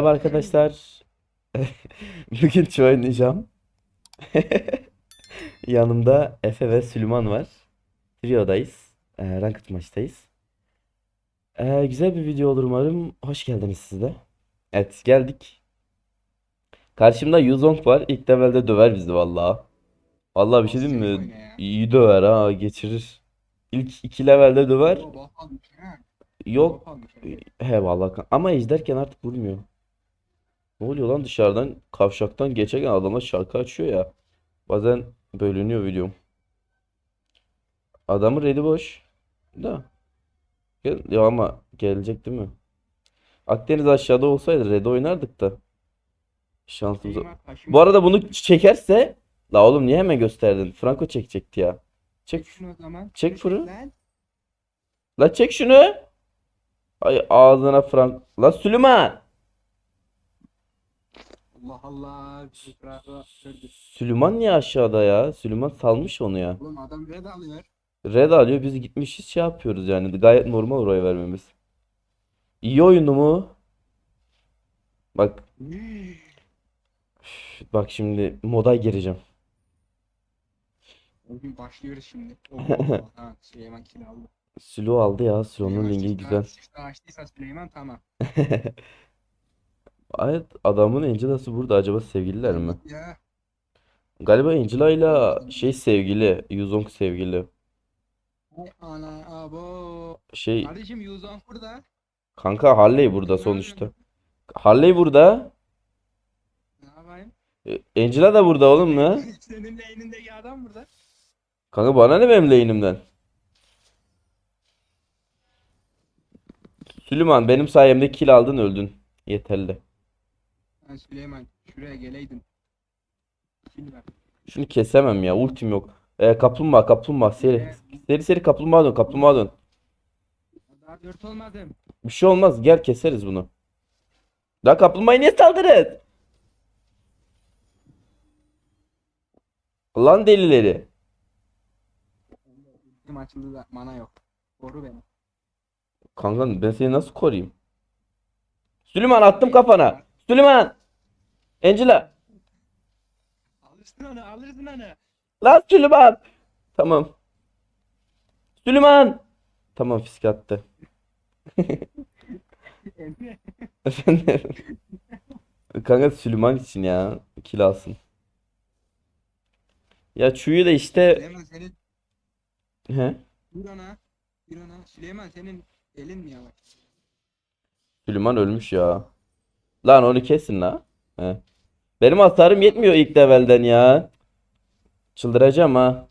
arkadaşlar. Bugün şu oynayacağım. Yanımda Efe ve Süleyman var. Trio'dayız. Ee, Ranked maçtayız. Ee, güzel bir video olur umarım. Hoş geldiniz siz de. Evet geldik. Karşımda Yuzong var. İlk levelde döver bizi vallahi. Vallahi bir şey diyeyim mi? İyi döver ha geçirir. İlk iki levelde döver. Yok. He vallahi ama ejderken artık vurmuyor. Ne oluyor lan dışarıdan kavşaktan geçerken adama şarkı açıyor ya. Bazen bölünüyor videom. Adamın redi boş. Da. Gel, ya ama gelecek değil mi? Akdeniz aşağıda olsaydı red oynardık da. Taşıma. Bu arada bunu çekerse la oğlum niye hemen gösterdin? Franco çekecekti ya. Çek. Şunu o zaman. Çek fırı. La çek şunu. Ay ağzına Frank. La Süleyman. Allah Allah. Süleyman niye aşağıda ya? Süleyman salmış onu ya. Oğlum adam red alıyor. Red alıyor biz gitmişiz şey yapıyoruz yani. Gayet normal oraya vermemiz. İyi oyundu mu? Bak bak şimdi moda gireceğim. Bugün başlıyoruz şimdi. Oo, ha, Süleyman kill aldı. Sülo aldı ya. Sülo'nun Süleyman çift- güzel. çift açtıysa Süleyman tamam. Evet adamın Angela'sı burada acaba sevgililer mi? Ya. Galiba Angela ile şey sevgili. Yuzong sevgili. Ana abo. Şey Kardeşim Yuzan burada. kanka Harley burada sonuçta. Harley burada. Ne yapayım? E, Angela da burada oğlum mu? Senin lane'indeki adam burada. Kanka bana ne benim lane'imden? Süleyman benim sayemde kill aldın öldün. Yeterli. Ha, Süleyman şuraya geleydin. Ver. Şunu kesemem ya ultim yok. E, kaplumbağa kaplumbağa seri. Seri seri kaplumbağa dön kaplumbağa dön. Daha dört olmadım. Bir şey olmaz gel keseriz bunu. Daha kaplumbağayı niye saldırın? Lan delileri. Bizim açıldı da mana yok. Koru beni. Kanka ben seni nasıl koruyayım? Süleyman attım kafana. Süleyman. Angela. Alırsın onu alırsın onu. Lan Süleyman. Tamam. Süleyman. Tamam fiske attı. Emre. Efendim. Kanka Süleyman için ya. Kill alsın. Ya Çuyu da işte. Süleyman senin He? bir ona. Bir ona. Süleyman senin elin mi yavaş? Süleyman ölmüş ya. Lan onu kesin la. He. Benim hasarım yetmiyor ilk levelden ya. Çıldıracağım ha.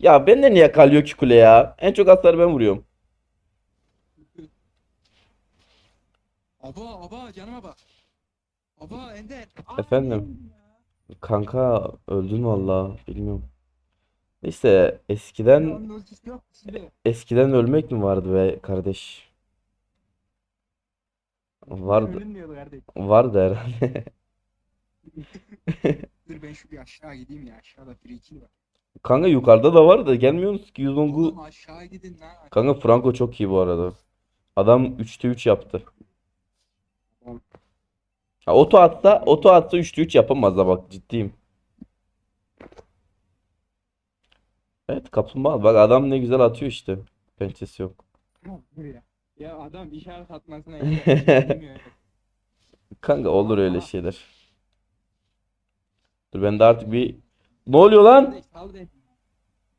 Ya bende niye kalıyor ki kule ya? En çok hasarı ben vuruyorum. Aba aba canıma bak. Aba Ender. Aa, Efendim? Kanka öldün valla. Bilmiyorum. Neyse eskiden Onun yok eskiden ölmek mi vardı be kardeş? Vardı. Ölünmüyordu kardeş. Vardı herhalde. Dur ben şu bir aşağı gideyim ya. Aşağıda bir iki var. Kanka yukarıda da vardı. Gelmiyorsunuz ki Yuzong'u. Oğlum aşağı gidin lan. Kanka Franco çok iyi bu arada. Adam 3'te 3 yaptı. Ha, oto atsa, oto atsa 3'te 3 yapamaz da bak ciddiyim. Evet kaplumbağa bak adam ne güzel atıyor işte. Pençesi yok. Dur ya. Ya adam işaret atmasına bilmiyor. Kanka olur öyle şeyler. Dur ben de artık bir Ne oluyor lan?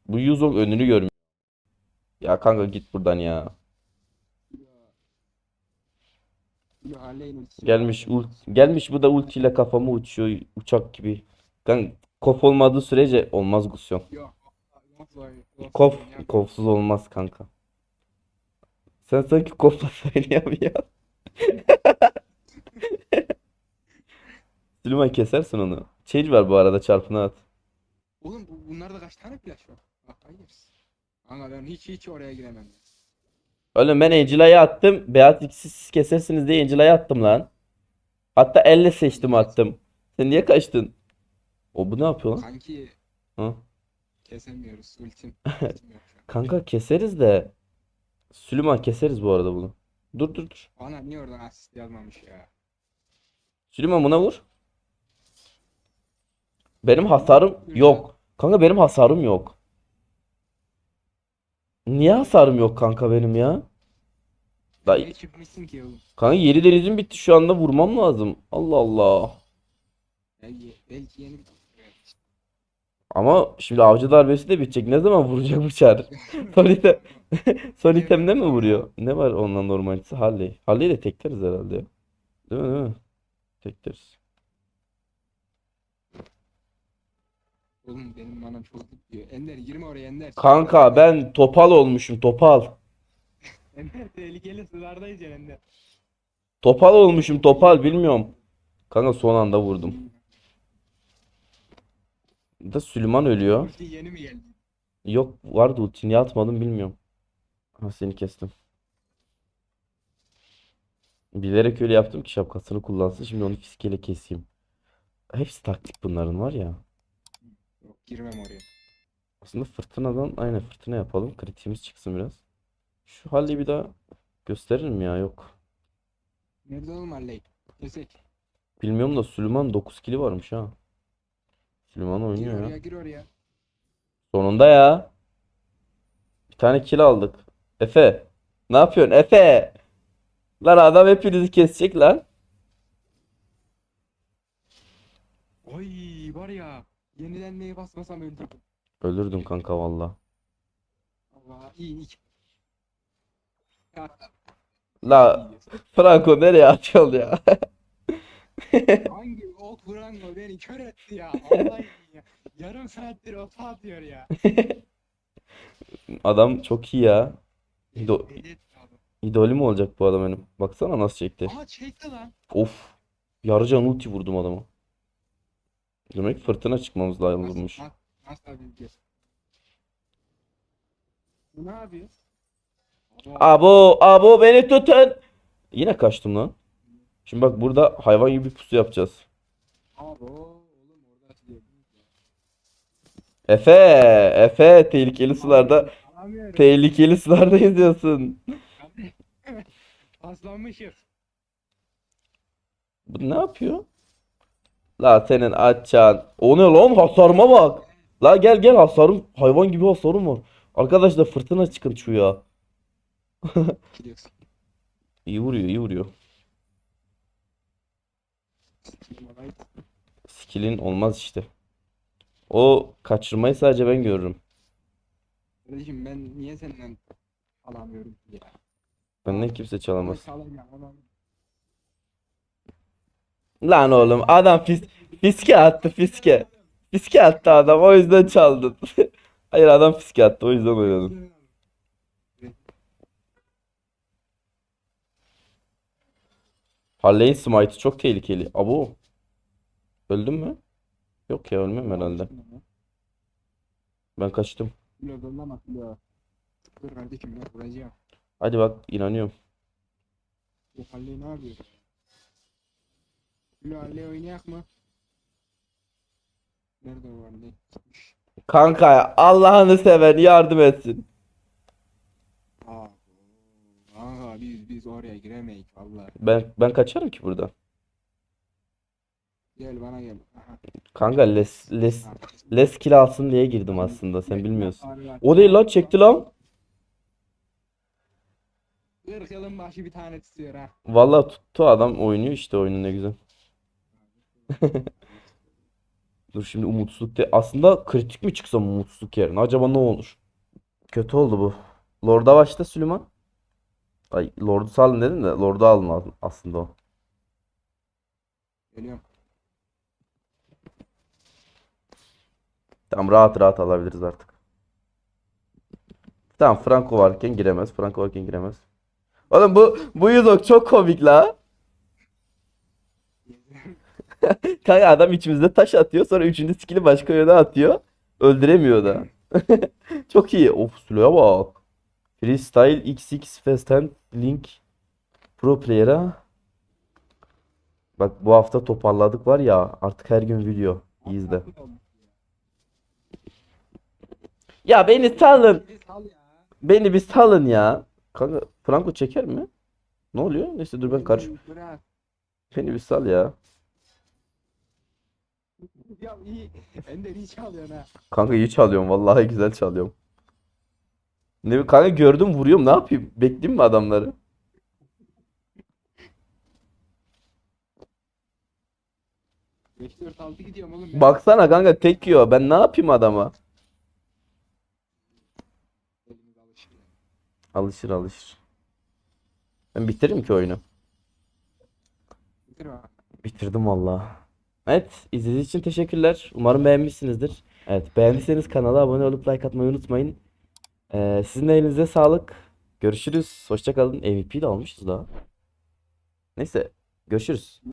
Bu Yuzong önünü görmüyor. Ya kanka git buradan ya. Gelmiş ult gelmiş bu da ultiyle kafamı uçuyor uçak gibi. Kanka kof olmadığı sürece olmaz Gusyon. Kof, kofsuz olmaz kanka. Sen sanki kofla oynayamıyorsun. Süleyman kesersin onu. Change var bu arada çarpına at. Oğlum bu, bunlarda kaç tane flash var? Bak hayır. Kanka ben hiç hiç oraya giremem. Oğlum ben Angela'yı attım. Beatrix'i siz kesersiniz diye Angela'yı attım lan. Hatta elle seçtim attım. Sen niye kaçtın? O bu ne yapıyor lan? Kanki Hı? kesemiyoruz. Ultim. ultim yok şu an. Kanka keseriz de. Süleyman keseriz bu arada bunu. Dur dur dur. Bana niye oradan asist yazmamış ya? Süleyman buna vur. Benim hasarım yok. Kanka benim hasarım yok. Niye hasarım yok kanka benim ya? Da, Ne çıkmışsın ki oğlum? kanka yeri denizim bitti şu anda vurmam lazım. Allah Allah. Belki, belki yeni Ama şimdi avcı darbesi de bitecek. Ne zaman vuracak bu çar? Son item, son itemde mi vuruyor? Ne var ondan normalisi? Harley. Harley'i de tekleriz herhalde. Değil mi değil mi? Tekleriz. Oğlum benim manam çok gidiyor. Ender girme oraya Ender. Kanka ben topal olmuşum topal. Ender tehlikeli sulardayız ya Ender. Topal olmuşum topal bilmiyorum. Kanka son anda vurdum. Da Süleyman ölüyor. Ulti yeni mi geldi? Yok vardı ulti niye atmadım bilmiyorum. Ha seni kestim. Bilerek öyle yaptım ki şapkasını kullansın. Şimdi onu fiskeyle keseyim. Hepsi taktik bunların var ya. Girmem oraya. Aslında fırtınadan aynen fırtına yapalım. Kritiğimiz çıksın biraz. Şu halde bir daha gösteririm ya yok. Nerede oğlum Harley? Kesek. Bilmiyorum da Süleyman 9 kili varmış ha. Süleyman Gir oynuyor ya. oraya gir oraya. Sonunda ya. Bir tane kill aldık. Efe. Ne yapıyorsun Efe? Lan adam hepinizi kesecek lan. Oy var ya. Yenilenmeye basmasam öldüm. Ölürdüm kanka valla. Allah iyi iyi. Ya, La Franco nereye atıyorsun ya? hangi ok Franco beni kör etti ya. Vallahi ya. Yarım saattir oto atıyor ya. Adam çok iyi ya. İdo Deli etti adam. idolüm olacak bu adam benim. Baksana nasıl çekti. Aa çekti lan. Of. Yarıcan ulti vurdum adama. Demek fırtına çıkmamız lazımmış. Nasıl, nasıl bileceğiz? Bu ne yapıyor? Abo abo beni tutun. Yine kaçtım lan. Şimdi bak burada hayvan gibi bir pusu yapacağız. Abi oğlum orada. Efe, Efe tehlikeli sularda tehlikeli sularda yüzüyorsun. Paslanmışız. Bu ne yapıyor? La senin açan. O ne lan hasarıma bak. La gel gel hasarım hayvan gibi hasarım var. Arkadaşlar fırtına çıkın şu ya. İyi vuruyor iyi vuruyor. Skill'in olmaz işte. O kaçırmayı sadece ben görürüm. Kardeşim ben niye senden alamıyorum ki ya? Benden kimse çalamaz. Onu- Lan oğlum adam fis fiske attı fiske. Fiske attı adam o yüzden çaldın. Hayır adam fiske attı o yüzden oynadım. Harley'in smite'ı çok tehlikeli. Abo. Öldün mü? Yok ya ölmem herhalde. Ben kaçtım. Hadi bak inanıyorum. Bu Halle ne yapıyor? Halle oynayak mı? Nerede o Halle? Gitmiş. Kanka Allah'ını seven yardım etsin. Aa, Kanka biz biz oraya giremeyiz vallahi. Ben ben kaçarım ki buradan. Gel bana gel. Aha. Kanka les les les kill alsın diye girdim aslında sen bilmiyorsun. Var, var. O değil lan çekti lan. 40 yılın başı bir tane tutuyor ha. Vallahi tuttu adam oynuyor işte oyunu ne güzel. Dur şimdi umutsuzluk de aslında kritik mi çıksam umutsuzluk yerine acaba ne olur? Kötü oldu bu. Lord'a başla Süleyman. Ay Lord'u salın dedim de Lord'u alma aslında o. Geliyorum. Tamam rahat rahat alabiliriz artık. Tamam Franco varken giremez. Franco varken giremez. Oğlum bu bu Yuzok çok komik la. Kanka adam içimizde taş atıyor sonra üçüncü skill'i başka yöne atıyor. Öldüremiyor da. Çok iyi. Of Sulu'ya bak. Freestyle XX Fast Hand Link Pro Player'a. Bak bu hafta toparladık var ya artık her gün video. İyi izle. Ya beni salın. Beni bir salın ya. Kanka Franco çeker mi? Ne oluyor? Neyse dur ben karış. Bırak. Beni bir sal ya. Ya iyi. Ender iyi çalıyorsun ha. Kanka iyi çalıyorum vallahi güzel çalıyorum. Ne kanka gördüm vuruyorum ne yapayım? Bekleyeyim mi adamları? Beş dört altı gidiyorum oğlum. ben. Baksana kanka tek yiyor. Ben ne yapayım adama? Elimiz alışır ya. Alışır alışır. Ben bitiririm ki oyunu. Bitir bak. Bitirdim vallahi. Evet, izlediğiniz için teşekkürler. Umarım beğenmişsinizdir. Evet, beğendiyseniz kanala abone olup like atmayı unutmayın. Ee, sizin de elinize sağlık. Görüşürüz. Hoşça kalın. MVP de almışız daha. Neyse, görüşürüz.